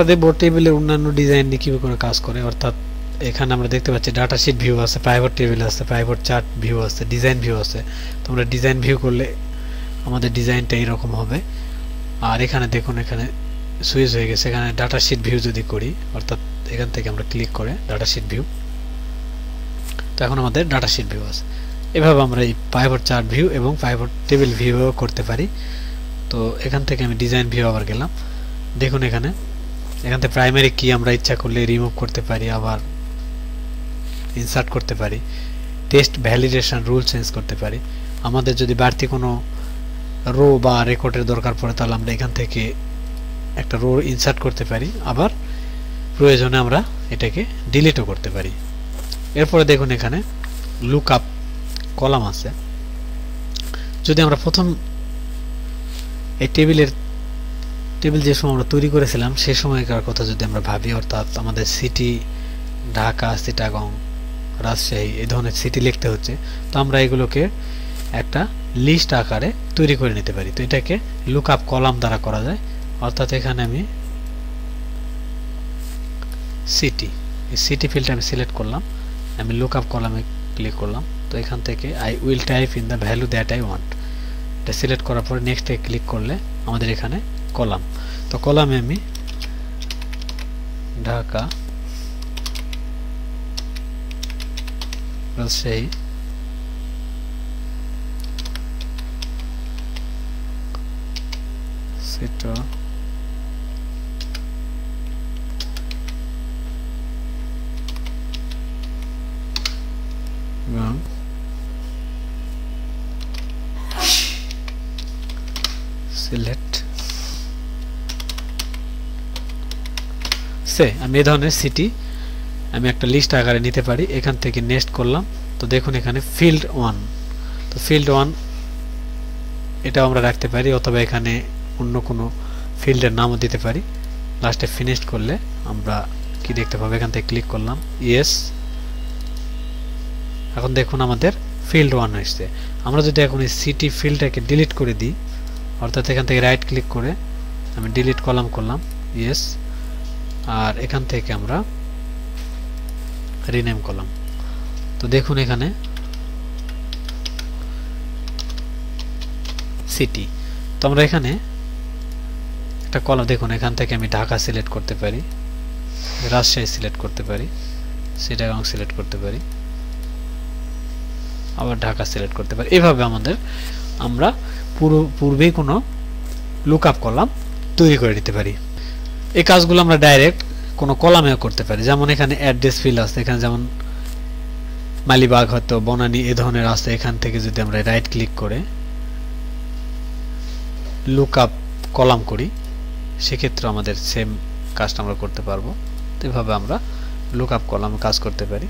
আমরা দেখব টেবিলের অন্যান্য ডিজাইন নিয়ে কীভাবে করে কাজ করে? অর্থাৎ এখানে আমরা দেখতে পাচ্ছি ডাটা শিট ভিউ আছে প্রাইভেট টেবিল আছে প্রাইভেট চার্ট ভিউ আছে ডিজাইন ভিউ আছে। তোমরা ডিজাইন ভিউ করলে আমাদের ডিজাইনটা এইরকম হবে। আর এখানে দেখুন, এখানে সুইচ হয়ে গেছে। এখানে ডাটা শিট ভিউ যদি করি, অর্থাৎ এখান থেকে আমরা ক্লিক করে ডাটা শিট ভিউ তো এখন আমাদের ডাটা শিট ভিউ আছে। এভাবে আমরা এই প্রাইভেট চার্ট ভিউ এবং প্রাইভেট টেবিল ভিউ করতে পারি। তো এখান থেকে আমি ডিজাইন ভিউ আবার গেলাম। দেখুন এখানে এখান থেকে প্রাইমারি কি আমরা ইচ্ছা করলে রিমুভ করতে পারি, আবার ইনসার্ট করতে পারি। টেস্ট ভ্যালিডেশন রুল চেঞ্জ করতে পারি। আমাদের যদি বাড়তি কোনো রো বা রেকর্ডের দরকার পড়ে, তাহলে আমরা এখান থেকে একটা রো ইনসার্ট করতে পারি। আবার প্রয়োজনে আমরা এটাকে ডিলিটও করতে পারি। এরপরে দেখুন এখানে লুক আপ কলাম আছে। যদি আমরা প্রথম এই টেবিলের টেবিল যে সময় আমরা তৈরি করেছিলাম সে সময়কার কথা যদি আমরা ভাবি, অর্থাৎ আমাদের সিটি ঢাকা সিটাগং রাজশাহী, এই ধরনের সিটি লিখতে হচ্ছে, তো আমরা এগুলোকে একটা লিস্ট আকারে তৈরি করে নিতে পারি। তো এটাকে লুক আপ কলাম দ্বারা করা যায়। অর্থাৎ এখানে আমি সিটি এই সিটি ফিল্ডটা আমি সিলেক্ট করলাম। আমি লুক আপ কলামে ক্লিক করলাম। তো এখান থেকে I will type in the value that I want এটা সিলেক্ট করার পরে নেক্সটে ক্লিক করলে আমাদের এখানে কলাম তো কলামে আমি ঢাকা রাজশাহী সেটা এবং সিলেক্ট সে, আমি এই ধরনের সিটি আমি একটা লিস্ট আকারে নিতে পারি, এখান থেকে নেক্সট করলাম। তো দেখুন এখানে ফিল্ড ওয়ান তো ফিল্ড ওয়ান এটাও আমরা রাখতে পারি, অথবা এখানে অন্য কোনো ফিল্ডের নামও দিতে পারি। লাস্টে ফিনিশ করলে আমরা কি দেখতে পাবো? এখান থেকে ক্লিক করলাম ইয়েস এখন দেখুন আমাদের ফিল্ড ওয়ান এসছে। আমরা যদি এখন এই সিটি ফিল্ডটাকে ডিলিট করে দিই, অর্থাৎ এখান থেকে রাইট ক্লিক করে আমি ডিলিট কলাম করলাম ইয়েস আর এখান থেকে আমরা রিনেম করলাম। তো দেখুন এখানে সিটি তো আমরা এখানে একটা কলাম দেখুন, এখান থেকে আমি ঢাকা সিলেক্ট করতে পারি, রাজশাহী সিলেক্ট করতে পারি সিটাগাং সিলেক্ট করতে পারি, আবার ঢাকা সিলেক্ট করতে পারি। এভাবে আমাদের আমরা পুরো, পূর্বেই কোনো লুক আপ কলাম তৈরি করে দিতে পারি। এই কাজগুলো আমরা ডাইরেক্ট কোনো কলামেও করতে পারি। যেমন এখানে অ্যাড্রেস ফিল আছে, এখানে যেমন মালিবাগ হয়তো, বনানি এ ধরনের আছে, এখান থেকে যদি আমরা রাইট ক্লিক করে লুক আপ কলাম করি, সেক্ষেত্রে আমাদের সেম কাজটা আমরা করতে পারব। এভাবে আমরা লুক আপ কলাম কাজ করতে পারি।